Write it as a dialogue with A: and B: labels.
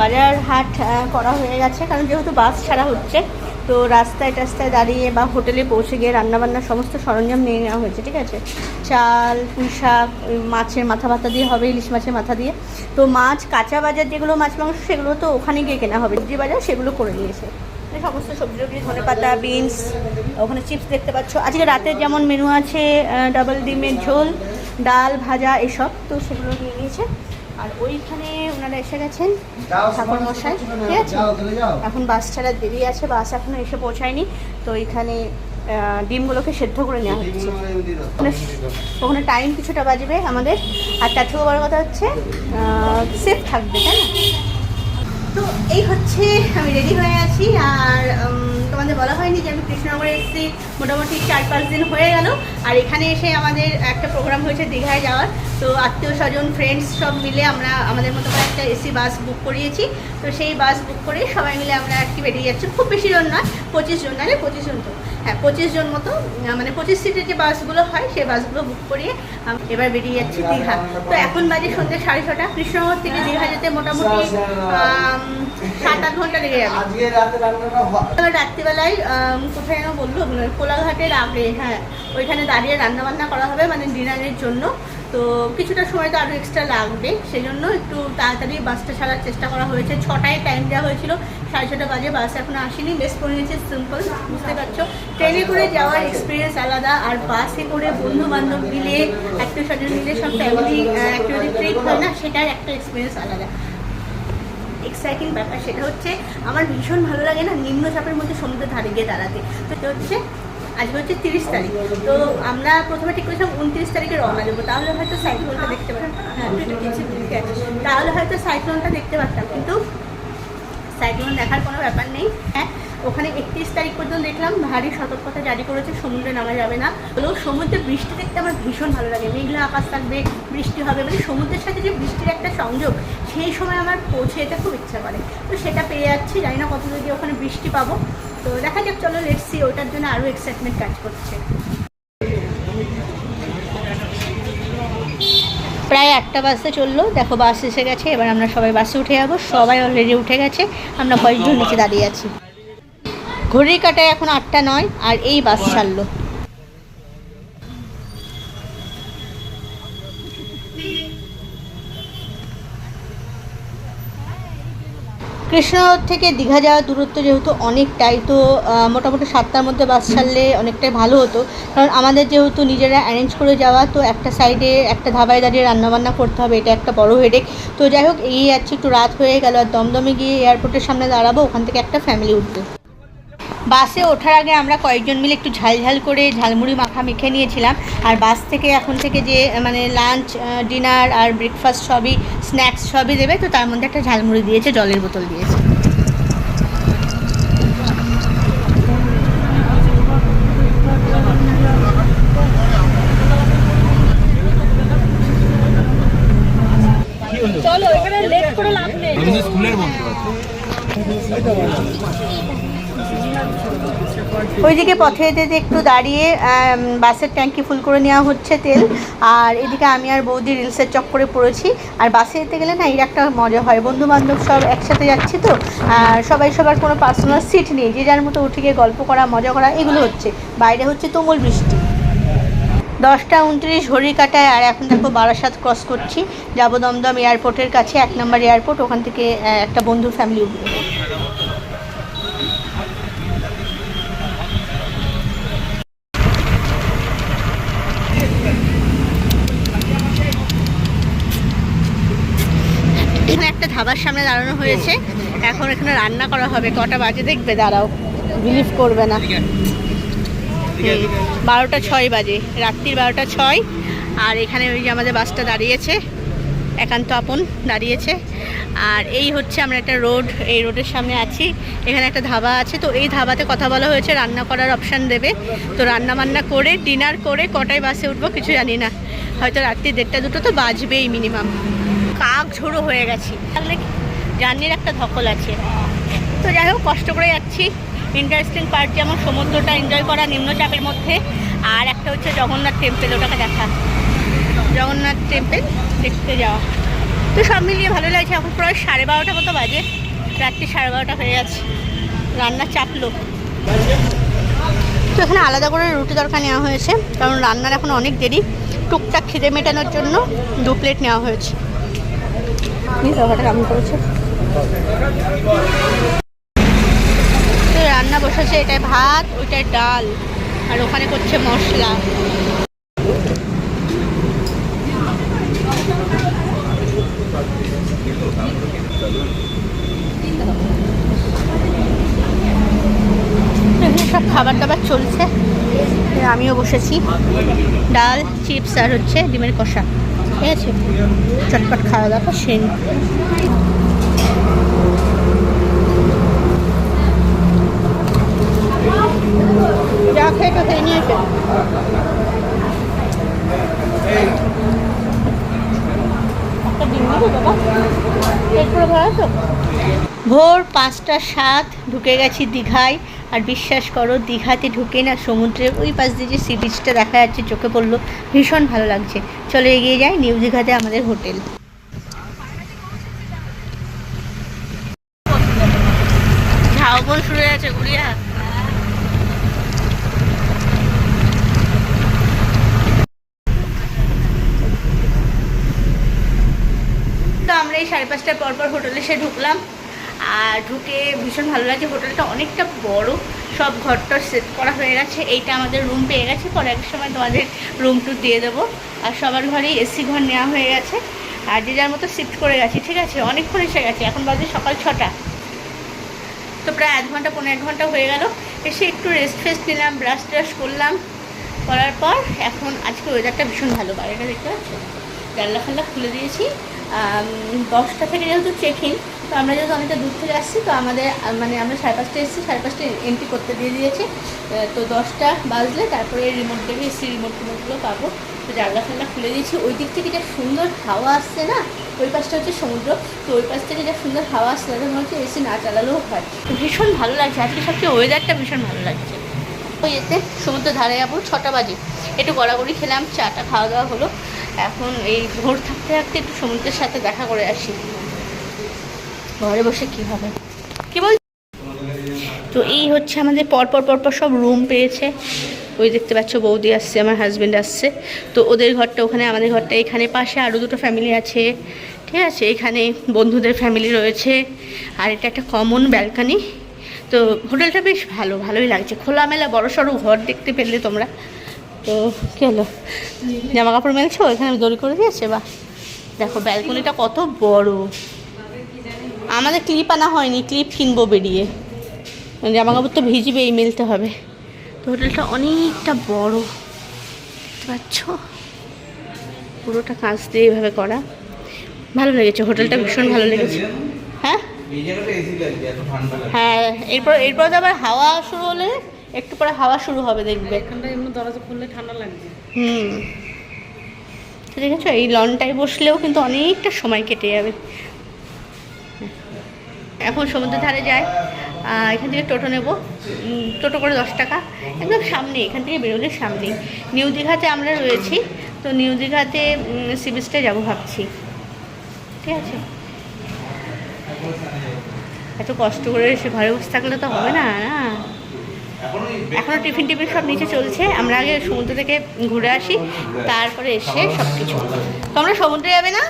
A: বাজার হাট করা হয়ে গেছে, কারণ যেহেতু বাস ছাড়া হচ্ছে, তো রাস্তায় টাস্তায় দাঁড়িয়ে বা হোটেলে পৌঁছে গিয়ে রান্নাবান্নার সমস্ত সরঞ্জাম নিয়ে নেওয়া হয়েছে, ঠিক আছে? চাল পুঁই শাক মাছের মাথা ভাতা দিয়ে হবে, ইলিশ মাছের মাথা দিয়ে। তো মাছ, কাঁচা বাজার যেগুলো মাছ মাংস, সেগুলো তো ওখানে গিয়ে কেনা হবে। সবজি বাজার সেগুলো করে নিয়েছে। সমস্ত সবজি টবজি ধনে পাতা বিনস, ওখানে চিপস দেখতে পাচ্ছ। আজকে রাতে যেমন মেনু আছে ডাবল ডিমের ঝোল, ডাল, ভাজা, এসব, তো সেগুলো নিয়ে নিয়েছে। আর ওইখানে ওনারা এসে গেছেন ঠাকুর মশাই ঠিক আছে? এখন বাস ছাড়া দেরি আছে বাস এখনও এসে পৌঁছায়নি তো এখানে ডিমগুলোকে সেদ্ধ করে নেওয়া হচ্ছে। ওখানে টাইম কিছুটা বাজবে আমাদের আর তার থেকেও বড় কথা হচ্ছে সেফ থাকবে তাই না? তো এই হচ্ছে আমি রেডি হয়ে আছি আর তোমাদের বলা হয়নি যে আমি কৃষ্ণনগরে এসেছি মোটামুটি চার পাঁচ দিন হয়ে গেল আর এখানে এসে আমাদের একটা প্রোগ্রাম হয়েছে দীঘায় যাওয়ার তো আত্মীয় স্বজন ফ্রেন্ডস সব মিলে আমরা আমাদের মতো করে একটা এসি বাস বুক করিয়েছি। তো সেই বাস বুক করে সবাই মিলে আমরা আর কি বেরিয়ে যাচ্ছি। খুব বেশি জন নয় পঁচিশ জন না পঁচিশ জন তো। হ্যাঁ পঁচিশ জন মতো মানে পঁচিশ সিটের যে বাসগুলো হয় সেই বাসগুলো বুক করিয়ে এবার বেরিয়ে যাচ্ছি দীঘা। তো এখন বাজে সন্ধ্যে সাড়ে ছটা। কৃষ্ণনগর থেকে দীঘা যেতে মোটামুটি সাত আট ঘণ্টা লেগে যাবে। রাত্রিবেলায় কোথায় যেন বলল কোলাঘাটের আগে হ্যাঁ ওইখানে দাঁড়িয়ে রান্না বান্না করা হবে মানে ডিনারের জন্য। তো কিছুটা সময় তো আরও এক্সট্রা লাগবে। সেই জন্য একটু তাড়াতাড়ি বাসটা ছাড়ার চেষ্টা করা হয়েছে। ছটায় টাইম দেওয়া হয়েছিল, সাড়ে ছটা বাজে বাস এখনও আসেনি। বেশ করে নিয়েছে সিম্পল বুঝতে পারছ? ট্রেনে করে যাওয়ার এক্সপিরিয়েন্স আলাদা, আর বাসে করে বন্ধু বান্ধব মিলে একটা স্বজন মিলে সব ফ্যামিলি একটা যদি ট্রিপ হয় না, সেটার একটা এক্সপিরিয়েন্স আলাদা। এক্সাইটিং ব্যাপার সেটা হচ্ছে, আমার ভীষণ ভালো লাগে না নিম্নচাপের মধ্যে সমুদ্রের ধারে গিয়ে দাঁড়াতে। তো হচ্ছে আজকে হচ্ছে তিরিশ তারিখ। তো আমরা প্রথমে ঠিক করেছিলাম উনত্রিশ তারিখে রওনা দেবো। তাহলে হয়তো সাইক্লোনটা দেখতে পারতাম। হ্যাঁ। তাহলে হয়তো সাইক্লোনটা দেখতে পারতাম। কিন্তু সাইক্লোন দেখার কোনো ব্যাপার নেই। হ্যাঁ ওখানে একত্রিশ তারিখ পর্যন্ত দেখলাম। ভারী সতর্কতা জারি করেছে। সমুদ্রে নামা যাবে না। হলেও সমুদ্রে বৃষ্টি দেখতে আমার ভীষণ ভালো লাগে। মেঘলা আকাশ থাকবে, বৃষ্টি হবে। মানে সমুদ্রের সাথে যে বৃষ্টির একটা সংযোগ, সেই সময় আমার পৌঁছে যেতে খুব ইচ্ছা করে। তো সেটা পেয়ে যাচ্ছি। জানি না কত যদি ওখানে বৃষ্টি পাবো। তো দেখা যাক, চলো লেটসি ওটার জন্য আরও এক্সাইটমেন্ট কাজ করছে। প্রায় একটা বাসে চলল। দেখো, বাস এসে গেছে, এবার আমরা সবাই বাসে উঠে যাব। সবাই অলরেডি উঠে গেছে, আমরা কয়েকজন নিচে দাঁড়িয়ে আছি। ঘড়ির কাটায় এখন আটটা নয়, আর এই বাস ছাড়লো কৃষ্ণনগর থেকে দীঘা যাওয়ার দূরত্ব যেহেতু অনেকটাই, তো মোটামুটি সাতটার মধ্যে বাস ছাড়লে অনেকটাই ভালো হতো। কারণ আমাদের যেহেতু নিজেরা অ্যারেঞ্জ করে যাওয়া, তো একটা সাইডে একটা ধাবায় দাঁড়িয়ে রান্নাবান্না করতে হবে, এটা একটা বড় হেডেক তো যাই হোক, এই যাচ্ছে একটু রাত হয়ে গেল, আর দমদমে গিয়ে এয়ারপোর্টের সামনে দাঁড়াবো, ওখান থেকে একটা ফ্যামিলি উঠবে। বাসে ওঠার আগে আমরা কয়েকজন মিলে একটু ঝাল ঝাল করে ঝালমুড়ি মাখা মেখে নিয়েছিলাম। আর বাস থেকে এখন থেকে যে মানে লাঞ্চ ডিনার আর ব্রেকফাস্ট সবই স্ন্যাক্স সবই দেবে তো তার মধ্যে একটা ঝালমুড়ি দিয়েছে জলের বোতল দিয়েছে। চলো এখানে লেট করে লাভ নেই।
B: আমি স্কুলের বন্ধু আছি।
A: ওইদিকে পথে যেতে একটু দাঁড়িয়ে বাসের ট্যাঙ্কি ফুল করে নেওয়া হচ্ছে তেল। আর এদিকে আমি আর বৌদি রিলসের চক্করে পড়েছি। আর বাসে যেতে গেলে না, এর একটা মজা হয়। বন্ধু বান্ধব সব একসাথে যাচ্ছি তো সবাই সবার কোনো পার্সোনাল সিট নেই। যে যার মতো উঠে গিয়ে গল্প করা, মজা করা, এগুলো হচ্ছে। বাইরে হচ্ছে তুমুল বৃষ্টি। দশটা উনত্রিশ ঘড়ি কাটায়, আর এখন দেখো বারাসাত ক্রস করছি। যাব দমদম এয়ারপোর্টের কাছে, এক নম্বর এয়ারপোর্ট ওখান থেকে একটা বন্ধুর ফ্যামিলি উঠবে। ধাবার সামনে দাঁড়ানো হয়েছে। এখন এখানে রান্না করা হবে। কটা বাজে দেখবে, দাঁড়াও। বিলিভ করবে না। বারোটা ছয় বাজে। রাত্রির বারোটা ছয়। আর এখানে ওই যে আমাদের বাসটা দাঁড়িয়েছে। একান্ত আপন দাঁড়িয়েছে। আর এই হচ্ছে আমরা একটা রোড। এই রোডের সামনে আছি। এখানে একটা ধাবা আছে। তো এই ধাবাতে কথা বলা হয়েছে, রান্না করার অপশান দেবে। তো রান্না বান্না করে ডিনার করে, কটায় বাসে উঠবো কিছু জানি না। হয়তো রাত্রি দেড়টা দুটো তো বাজবেই মিনিমাম কাক ঝোড়ো হয়ে গেছি। তাহলে জার্নির একটা ধকল আছে। তো যাই হোক, কষ্ট করে যাচ্ছি। ইন্টারেস্টিং পার্ট যেমন সমুদ্রটা এনজয় করা নিম্নচাপের মধ্যে। আর একটা হচ্ছে জগন্নাথ টেম্পেল ওটাকে দেখা। জগন্নাথ টেম্পেল দেখতে যাওয়া। তো সব মিলিয়ে ভালো লাগছে। এখন প্রায় সাড়ে বারোটা মতো বাজে। রাত্রি সাড়ে বারোটা হয়ে গেছে। রান্না চাপলো। তো এখানে আলাদা করে রুটি তরকা নেওয়া হয়েছে। কারণ রান্নার এখন অনেক দেরি। টুকটাক খিদে মেটানোর জন্য দু প্লেট নেওয়া হয়েছে এই তরকাটা কেমন করেছে তো রান্না বসেছে এটায় ভাত ওইটায় ডাল, আর ওখানে করছে মশলা। সব খাবার দাবার চলছে। আমিও বসেছি। ডাল, চিপস, আর হচ্ছে ডিমের কষা। ঠিক আছে? চটপট খাওয়া দাওয়া সেই যা খেয়ে খেয়ে নিয়েছে ভোর পাঁচটা সাত, ঢুকে গেছি দীঘায়। আর বিশ্বাস করো, দীঘাতে ঢুকে না সমুদ্রের ওই পাশ দিয়ে যে সি বিচটা দেখা যাচ্ছে, চোখে পড়ল, ভীষণ ভালো লাগছে। চলো এগিয়ে যাই নিউ দীঘাতে আমাদের হোটেল। ঝাউবন শুরু হয়ে গেছে, গুড়িয়া। আমরা এই সাড়ে পাঁচটার পর পর হোটেলে এসে ঢুকলাম। আর ঢুকে ভীষণ ভালো লাগছে। হোটেলটা অনেকটা বড়। সব ঘরটা সেট করা হয়ে গেছে। এইটা আমাদের রুম পেয়ে গেছে। পরে এক সময় তোমাদের রুম টু দিয়ে দেবো। আর সবার ঘরেই এসি ঘর নেওয়া হয়ে গেছে। আর যে যার মতো শিফট করে গেছি। ঠিক আছে? অনেকক্ষণ এসে গেছে। এখন বাজে সকাল ছটা। তো প্রায় আধ ঘণ্টা, পনেরো এক ঘণ্টা হয়ে গেল। এসে একটু রেস্ট ফেস্ট নিলাম ব্রাশ ট্রাশ করলাম। করার পর এখন আজকে ওয়েদারটা ভীষণ ভালো। বাইরেটা দেখতে পাচ্ছ? জানলা ফাল্লা খুলে দিয়েছি। দশটা থেকে যেহেতু চেক ইন তো আমরা যেহেতু অনেকটা দূর থেকে আসছি, তো আমাদের মানে আমরা সাড়ে পাঁচটা এসেছি, সাড়ে পাঁচটা এন্ট্রি করতে দিয়ে দিয়েছে। তো দশটা বাজলে তারপরে রিমোট দেবে এসি রিমোট টিমোটগুলো পাবো। তো জানলা ফাল্লা খুলে দিয়েছি। ওই দিক থেকে যা সুন্দর হাওয়া আসছে না, ওই পাশটা হচ্ছে সমুদ্র, তো ওই পাশ থেকে যা সুন্দর হাওয়া আসছে তাদের মনে হচ্ছে এসি না চালালেও হয়। তো ভীষণ ভালো লাগছে। আজকে সবচেয়ে ওয়েদারটা ভীষণ ভালো লাগছে। ওই এতে সমুদ্র ধারে যাব, ছটা বাজে। একটু গড়াগড়ি খেলাম, চাটা খাওয়া দাওয়া হলো। এখন এই ভোর থাকতে থাকতে একটু সমুদ্রের সাথে দেখা করে আসি। ঘরে বসে কি হবে? কি বল তো এই হচ্ছে আমাদের পরপর পরপর সব রুম পেয়েছে। ওই দেখতে পাচ্ছ বৌদি আসছে, আমার হাজব্যান্ড আসছে। তো ওদের ঘরটা ওখানে, আমাদের ঘরটা এখানে, পাশে আরও দুটো ফ্যামিলি আছে। ঠিক আছে? এখানে বন্ধুদের ফ্যামিলি রয়েছে। আর এটা একটা কমন ব্যালকানি তো হোটেলটা বেশ ভালো, ভালোই লাগছে। খোলামেলা বড় সড়ো ঘর দেখতে পেলে তোমরা। তো কী হলো? জামা কাপড় মেলছো? এখানে দড়ি করে দিয়েছে বা দেখো ব্যালকনিটা কত বড়। আমাদের ক্লিপ আনা হয়নি ক্লিপ কিনবো বেরিয়ে। জামা কাপড় তো ভিজবেই মেলতে হবে। তো হোটেলটা অনেকটা বড়। দেখতে পাচ্ছ? পুরোটা কাঁচ দিয়ে এইভাবে করা। ভালো লেগেছে হোটেলটা ভীষণ ভালো লেগেছে। হ্যাঁ? হ্যাঁ এরপর এরপর তো আবার হাওয়া শুরু হলে একটু পরে হাওয়া শুরু হবে দেখবে।
B: দরজা খুললে ঠান্ডা লাগছে
A: হুম। তো দেখেছ এই লনটায় বসলেও কিন্তু অনেকটা সময় কেটে যাবে। এখন সমুদ্রের ধারে যায়। এখান থেকে টোটো নেব। টোটো করে দশ টাকা। একদম সামনে এখান থেকে বেরোলে সামনেই। নিউ দীঘাতে আমরা রয়েছি তো নিউ দীঘাতে সি বিচটা যাব ভাবছি। ঠিক আছে? এত কষ্ট করে এসে ঘরে বসে থাকলে তো হবে না না? এখনও টিফিন টিফিন সব নিচে চলছে। আমরা আগে সমুদ্র থেকে ঘুরে আসি, তারপরে এসে সব কিছু তোমরা সমুদ্রে যাবে না?